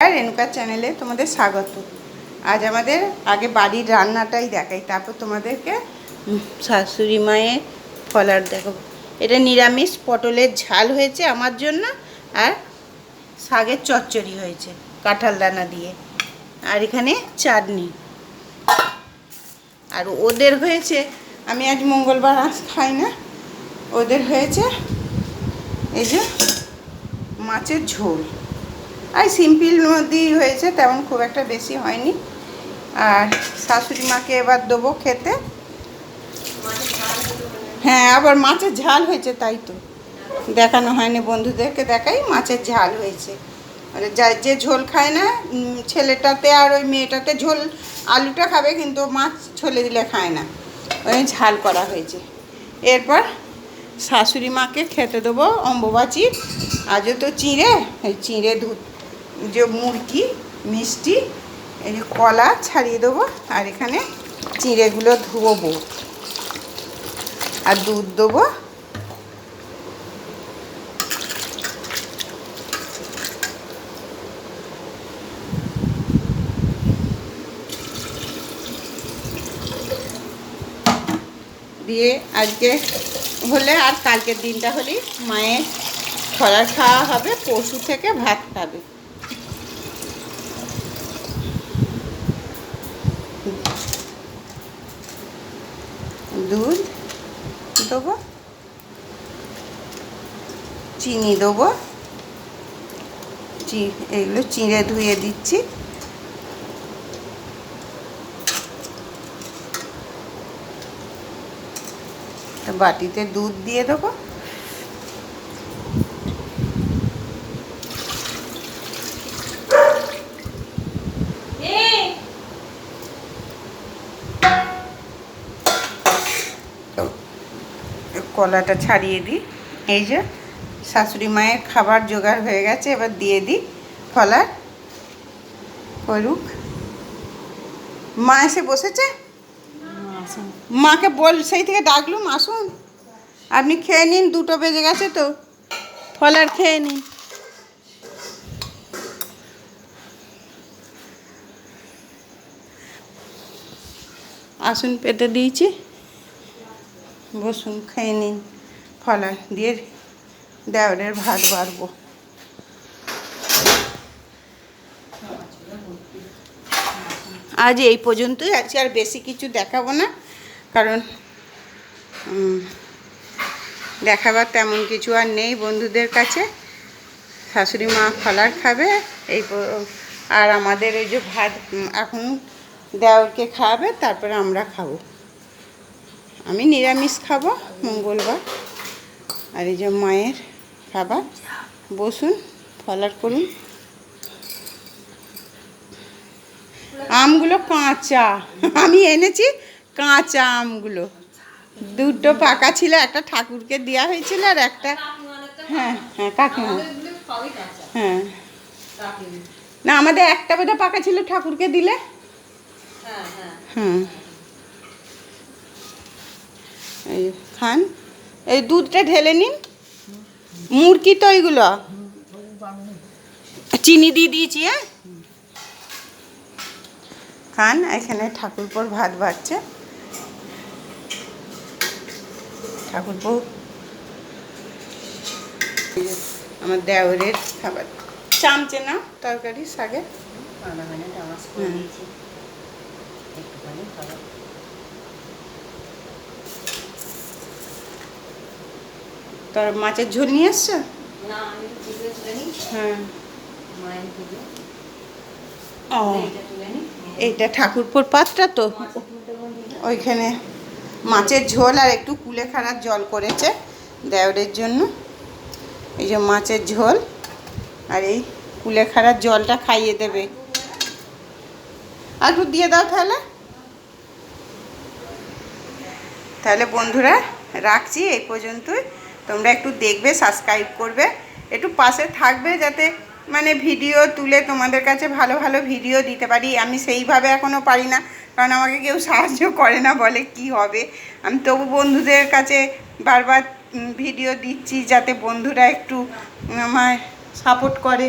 রেণুকার চ্যানেলে তোমাদের স্বাগত। আজ আমাদের আগে বাড়ির রান্নাটাই দেখাই, তারপর তোমাদেরকে শাশুড়ি মায়ের ফলার দেখাবো। এটা নিরামিষ, পটলের ঝাল হয়েছে আমার জন্য আর শাকের চচ্চড়ি হয়েছে কাঁঠাল দানা দিয়ে। আর এখানে চাটনি। আর ওদের হয়েছে, আমি আজ মঙ্গলবার আজ খাই না, ওদের হয়েছে এই যে মাছের ঝোল। আর সিম্পল মধ্যেই হয়েছে, তেমন খুব একটা বেশি হয়নি। আর শাশুড়ি মাকে এবার দেবো খেতে। হ্যাঁ আবার মাছের ঝাল হয়েছে, তাই তো। দেখানো হয়নি বন্ধুদেরকে দেখাই, মাছের ঝাল হয়েছে। যা, যে ঝোল খায় না ছেলেটাতে আর ওই মেয়েটাতে ঝোল, আলুটা খাবে, কিন্তু মাছ ছলে দিলে খায় না। ওই ঝাল করা হয়েছে। এরপর শাশুড়ি মাকে খেতে দেবো অম্বুবাচির আজও তো চিঁড়ে ওই চিঁড়ে দুধ। যে মুরগি, মিষ্টি, এই যে কলা ছাড়িয়ে দেবো আর এখানে চিঁড়েগুলো ধুবো। আর দুধ দেবো। দিয়ে আজকে হলে আর কালকের দিনটা হলেই মায়ের খরার খাওয়া হবে, পশু থেকে ভাত খাবে। দুধ দেবো চিনি দেবো চি এগুলো চিঁড়ে ধুয়ে দিচ্ছি। বাটিতে দুধ দিয়ে দেবো। কলাটা ছাড়িয়ে দিই। এই যে শাশুড়ি মায়ের খাবার জোগাড় হয়ে গেছে, এবার দিয়ে দিই ফলার। করুক। মা এসে বসেছে? মাকে বল, সেই থেকে ডাকলুম, আসুন। আপনি খেয়ে নিন, দুটো বেজে গেছে তো। ফলার খেয়ে নিন। আসুন পেতে দিয়েছি। বসুন, খেয়ে নিন। ফলা দিয়ে দেওয়ারের ভাত বাড়বো। আজ এই পর্যন্তই। আজকে আর বেশি কিছু দেখাবো না, কারণ দেখাবার তেমন কিছু আর নেই বন্ধুদের কাছে। শাশুড়ি মা ফলার খাবে, এই আর আমাদের ওই যে ভাত এখন দেওরকে খাওয়াবে, তারপরে আমরা খাব। আমি নিরামিষ খাব মঙ্গলবার। আর এই যে মায়ের খাবার বসুন ফলার করুন। আমগুলো কাঁচা আমি এনেছি কাঁচা আমগুলো। দুটো পাকা ছিল একটা ঠাকুরকে দেওয়া হয়েছিল আর একটা হ্যাঁ হ্যাঁ কাকিমা হ্যাঁ। না আমাদের একটা বোধ পাকা ছিল ঠাকুরকে দিলে। হ্যাঁ। এই খান এই দুধটা ঢেলে নিন। মুরগি তো এইগুলো চিনি দিয়ে দিয়েছি হ্যাঁ? খান এখানে ঠাকুরপোর ভাত বাড়ছে। ঠাকুরপো আমার দেওরের খাবার। চামচে না তরকারি শাকে হুম। তোর মাছের ঝোল নিয়ে এসছো? হ্যাঁ। ও এইটা ঠাকুরপুর পাতটা তো। ওইখানে মাছের ঝোল আর একটু কুলে কুলেখাড়ার জল করেছে দেওরের জন্য। এই যে মাছের ঝোল আর এই কুলেখাড়ার জলটা খাইয়ে দেবে। আর একটু দিয়ে দাও তাহলে। তাহলে বন্ধুরা রাখছি এই পর্যন্তই। তোমরা একটু দেখবে সাবস্ক্রাইব করবে। একটু পাশে থাকবে যাতে মানে ভিডিও তুলে তোমাদের কাছে ভালো ভালো ভিডিও দিতে পারি। আমি সেইভাবে এখনও পারি না, কারণ আমাকে কেউ সাহায্য করে না, বলে কি হবে। আমি তবু বন্ধুদের কাছে বারবার ভিডিও দিচ্ছি যাতে বন্ধুরা একটু আমায় সাপোর্ট করে।